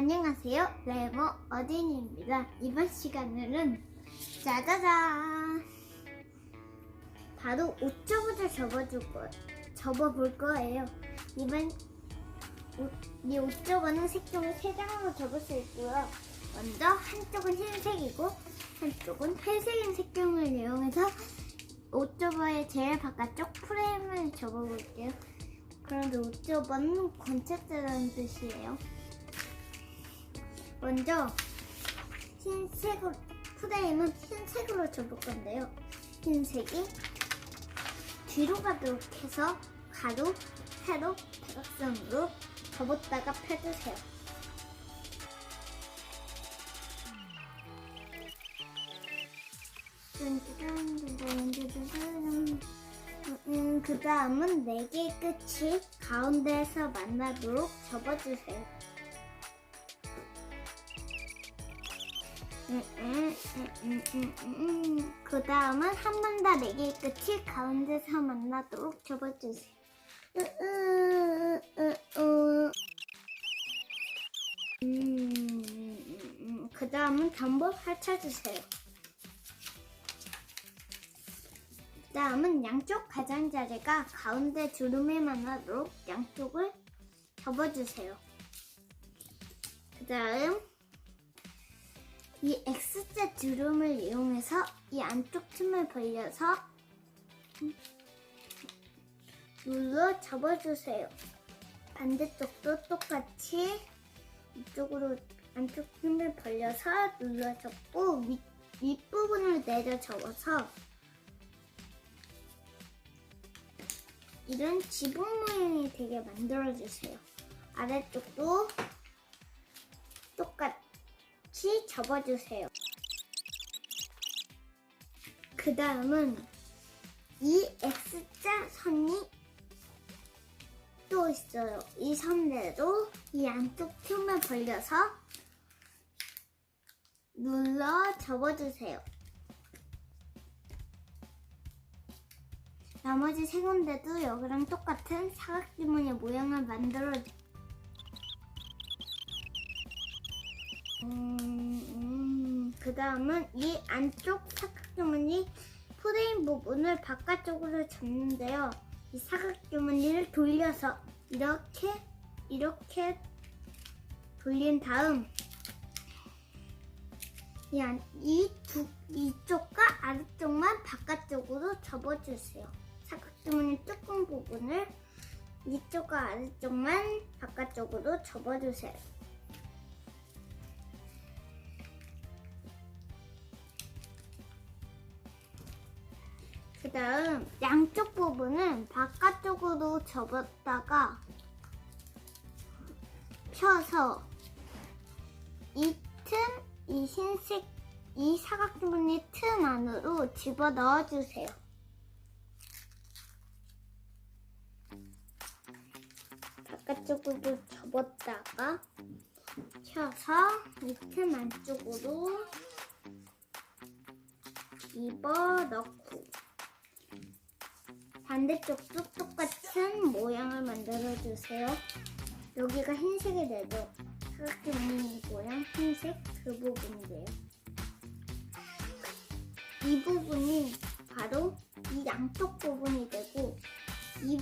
안녕하세요. 레모 어린이입니다. 이번 시간에는 짜자잔! 바로 옷저부터 접어줄 거, 접어볼 거예요. 이번 옷, 이 옷저버는 색종을 세 장으로 접을 수 있고요. 먼저 한쪽은 흰색이고 한쪽은 회색인 색종을 이용해서 옷저버의 제일 바깥쪽 프레임을 접어볼게요. 그런데 옷저버는 관찰자라는 뜻이에요. 먼저 흰색으로 프레임은 흰색으로 접을 건데요. 흰색이 뒤로 가도록 해서 가로, 세로, 대각선으로 접었다가 펴주세요. 음, 그 다음은 네 개의 끝이 가운데에서 만나도록 접어주세요. 음, 음, 음, 음, 음, 음. 그 다음은 한 번더네 개의 끝이 가운데서 만나도록 접어주세요. 으. 음, 음, 음. 그 다음은 전부 펼쳐주세요. 그 다음은 양쪽 가장자리가 가운데 주름에 만나도록 양쪽을 접어주세요. 그 다음 이 X자 주름을 이용해서 이 안쪽 틈을 벌려서 눌러 접어주세요. 반대쪽도 똑같이 이쪽으로 안쪽 틈을 벌려서 눌러 접고 윗, 윗부분을 내려 접어서 이런 지붕 모양이 되게 만들어주세요. 아래쪽도 똑같이 접어주세요. 그 다음은 이 X자 선이 또 있어요. 이 선대로 이 안쪽 틈을 벌려서 눌러 접어주세요. 나머지 세 군데도 여기랑 똑같은 사각지문의 모양을 만들어 음, 음, 그 다음은 이 안쪽 사각주머니 프레임 부분을 바깥쪽으로 접는데요. 이 사각주머니를 돌려서 이렇게 이렇게 돌린 다음 이, 안, 이 두, 이쪽과 아래쪽만 바깥쪽으로 접어주세요. 사각주머니 뚜껑 부분을 이쪽과 아래쪽만 바깥쪽으로 접어주세요. 그 다음 양쪽 부분은 바깥쪽으로 접었다가 펴서 이 틈, 이 흰색, 이 사각주머니 틈 안으로 집어 넣어주세요. 바깥쪽으로 접었다가 펴서 이 틈 안쪽으로 집어 넣고 반대쪽도 똑같은 모양을 만들어 주세요. 여기가 흰색이 되죠. 사각주머니 모양 흰색 그 부분인데요. 이 부분이 바로 이 양쪽 부분이 되고 이,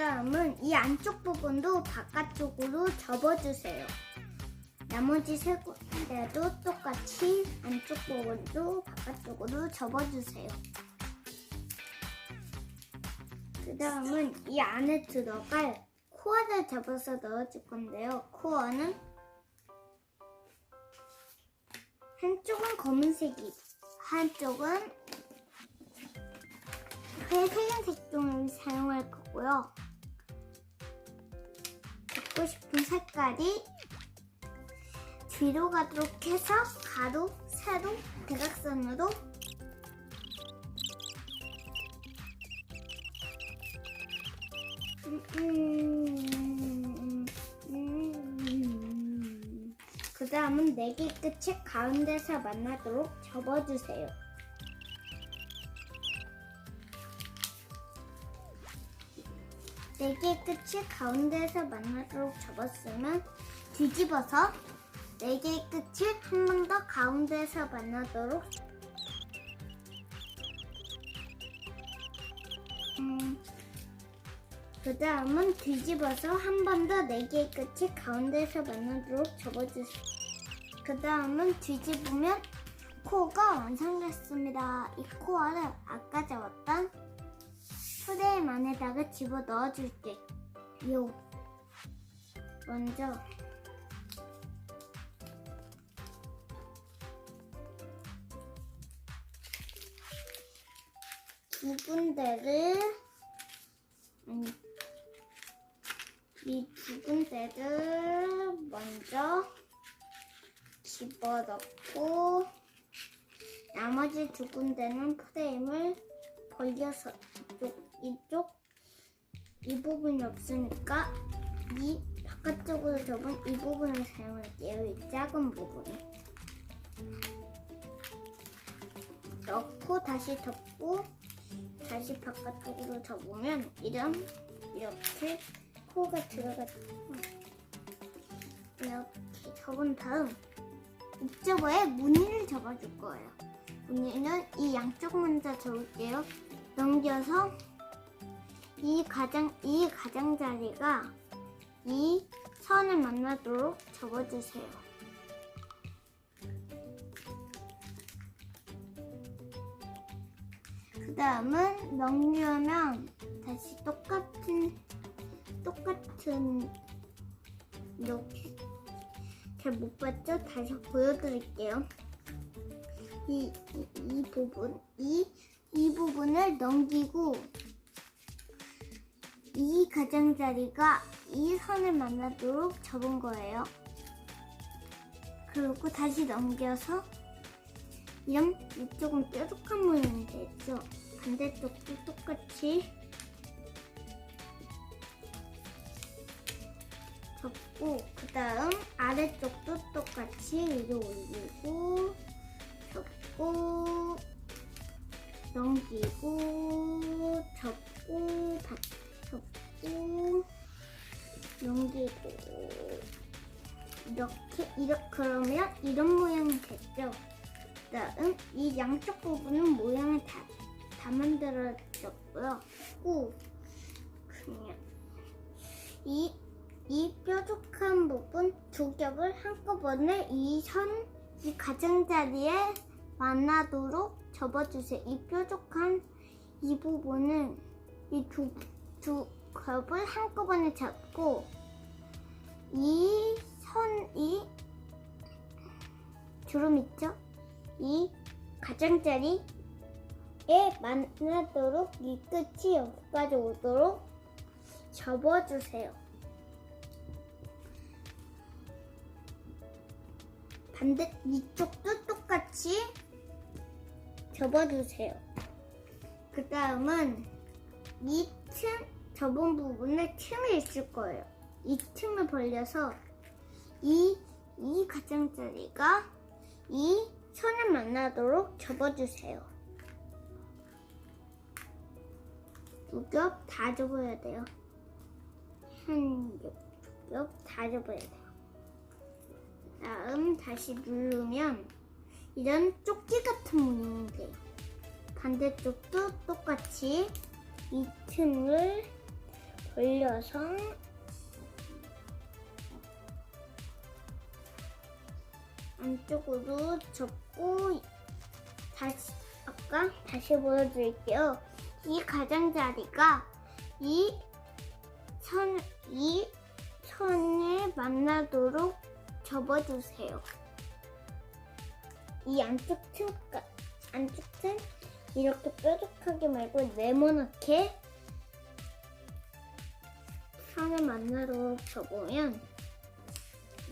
다음은 이 안쪽 부분도 바깥쪽으로 접어주세요. 나머지 세 군데도 똑같이 안쪽 부분도 바깥쪽으로 접어주세요. 그 다음은 이 안에 들어갈 코어를 접어서 넣어줄 건데요. 코어는 한쪽은 검은색이, 한쪽은 회색인 색종을 사용할 거고요. 갖고 싶은 색깔이 뒤로 가도록 해서 가로, 세로, 대각선으로 음, 음, 음. 그 다음은 네개 끝이 가운데서 만나도록 접어주세요. 네 개 끝이 가운데에서 만나도록 접었으면 뒤집어서 네 개의 끝이 한 번 더 가운데에서 만나도록 음, 그 다음은 뒤집어서 한 번 더 네 개의 끝이 가운데에서 만나도록 접어주세요. 그 다음은 뒤집으면 코가 완성됐습니다. 이 코알을 아까 잡았던 프레임 안에다가 집어 넣어줄게. 요. 먼저 두 군데를 음, 이두 군데를 먼저 집어넣고 나머지 두 군데는 프레임을 벌려서 이쪽 이쪽 이 부분이 없으니까 이 바깥쪽으로 접은 이 부분을 사용할게요. 이 작은 부분. 넣고 다시 덮고 다시 바깥쪽으로 접으면 이런 이렇게 코가 들어가 이렇게 접은 다음 옵저버에 무늬를 접어줄 거예요. 무늬는 이 양쪽 먼저 접을게요. 넘겨서 이 가장 이 가장자리가 이 선을 만나도록 접어주세요. 그 다음은 넘기면 다시 똑같은 똑같은 이렇게 잘 못 봤죠? 다시 보여드릴게요. 이, 이, 이 부분 이, 이 부분을 넘기고 이 가장자리가 이 선을 만나도록 접은 거예요. 그리고 다시 넘겨서 이런 이쪽은 뾰족한 모양이 됐죠. 반대쪽도 똑같이 접고 그 다음 아래쪽도 똑같이 위로 올리고 접고 넘기고 접고 바, 접고 넘기고 이렇게 이렇게 그러면 이런 모양이 됐죠. 그다음 이 양쪽 부분은 모양을 다, 다 만들어졌고요. 고 그냥 이, 이 뾰족한 부분 두 겹을 한꺼번에 이 선, 이 가장자리에 만나도록 접어주세요. 이 뾰족한 이 부분은 이 두, 두 겹을 한꺼번에 잡고 이 선, 이 주름 있죠? 이 가장자리에 만나도록 이 끝이 여기까지 오도록 접어주세요. 반대 이쪽도 똑같이 접어주세요. 그 다음은 이 틈, 접은 부분에 틈이 있을 거예요. 이 틈을 벌려서 이, 이 가장자리가 이 선을 만나도록 접어주세요. 두 겹 다 접어야 돼요. 한 겹, 두 겹 다 접어야 돼요. 다음 다시 누르면 이런 쪽지 같은 모양이 돼요. 반대쪽도 똑같이 이 틈을 벌려서 안쪽으로 접고 다시 아까 다시 보여드릴게요. 이 가장자리가 이 선, 이 선에 만나도록 접어주세요. 이 안쪽 틈, 안쪽 틈 이렇게 뾰족하게 말고 네모나게 선을 만나도록 접으면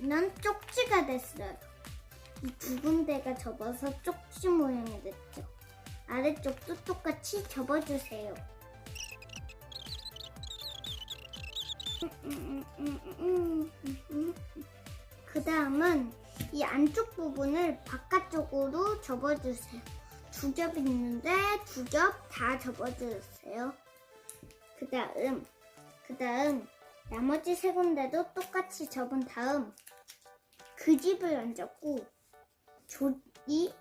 난 쪽지가 됐어요. 이 두 군데가 접어서 쪽지 모양이 됐죠. 아래쪽도 똑같이 접어주세요. 그 다음은 이 안쪽 부분을 바깥쪽으로 접어주세요. 두 겹 있는데 두 겹 다 접어주세요. 그 다음, 그 다음 나머지 세 군데도 똑같이 접은 다음 그 집을 얹었고 조, 이,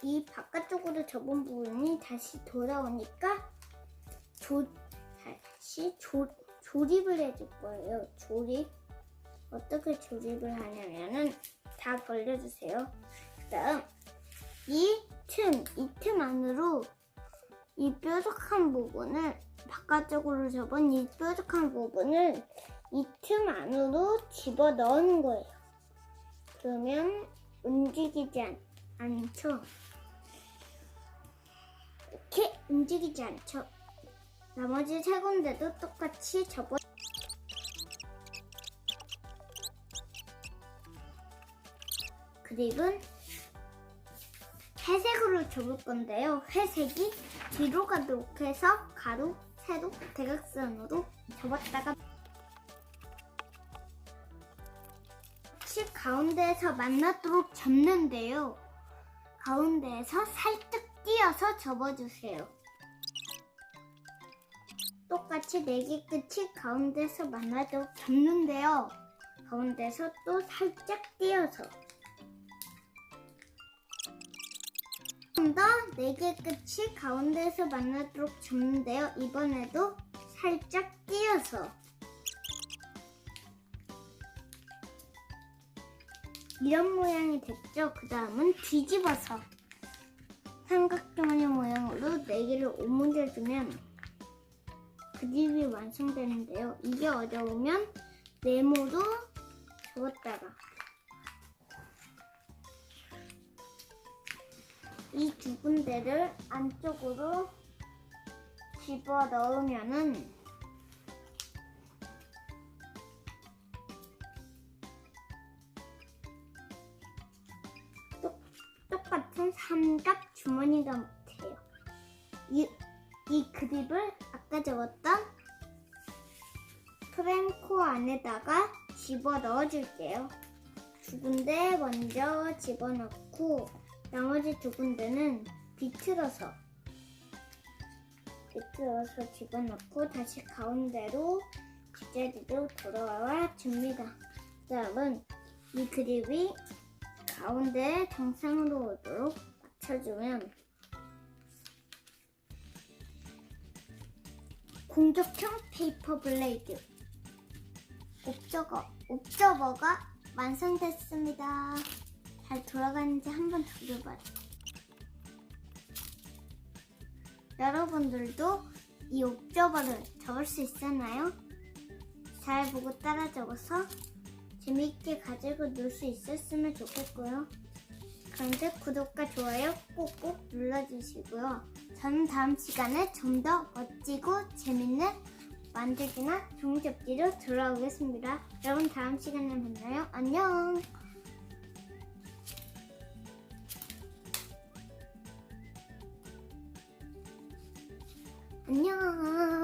이 바깥쪽으로 접은 부분이 다시 돌아오니까 조, 다시 조, 조립을 해줄 거예요. 조립. 어떻게 조립을 하냐면은 다 벌려주세요. 그 다음 이 틈, 이 틈 안으로 이 뾰족한 부분을 바깥쪽으로 접은 이 뾰족한 부분을 이 틈 안으로 집어 넣는 거예요. 그러면 움직이지 않, 않죠. 이렇게 움직이지 않죠. 나머지 세 군데도 똑같이 접어 그립은 회색으로 접을 건데요. 회색이 뒤로 가도록 해서 가로, 세로, 대각선으로 접었다가 치 가운데에서 만나도록 접는데요. 가운데에서 살짝 띄어서 접어주세요. 똑같이 네개 끝이 가운데서 만나도록 접는데요. 가운데서 또 살짝 띄어서 좀더네개 끝이 가운데에서 만나도록 접는데요. 이번에도 살짝 띄어서 이런 모양이 됐죠. 그 다음은 뒤집어서 삼각형의 모양으로 네 개를 오므려주면 그림이 완성되는데요. 이게 어려우면 네모로 접었다가 이 두 군데를 안쪽으로 집어 넣으면은 똑, 똑같은 삼각 주머니가 돼요. 이, 이 그립을 아까 접었던 프랭코 안에다가 집어 넣어줄게요. 두 군데 먼저 집어넣고 나머지 두 군데는 비틀어서 비틀어서 집어넣고 다시 가운데로 제자리로 돌아와 줍니다. 다음은 이 그립이 가운데 정상으로 오도록 맞춰주면 공격형 페이퍼 블레이드 옵저버, 옵저버가 완성됐습니다. 잘 돌아가는지 한번 돌려봐요. 여러분들도 이 옵저버를 적을 수 있었나요? 잘 보고 따라 적어서 재미있게 가지고 놀 수 있었으면 좋겠고요. 그런데 구독과 좋아요 꼭꼭 눌러주시고요. 저는 다음 시간에 좀 더 멋지고 재밌는 만들기나 종잡기로 돌아오겠습니다. 여러분 다음 시간에 만나요. 안녕. 안녕.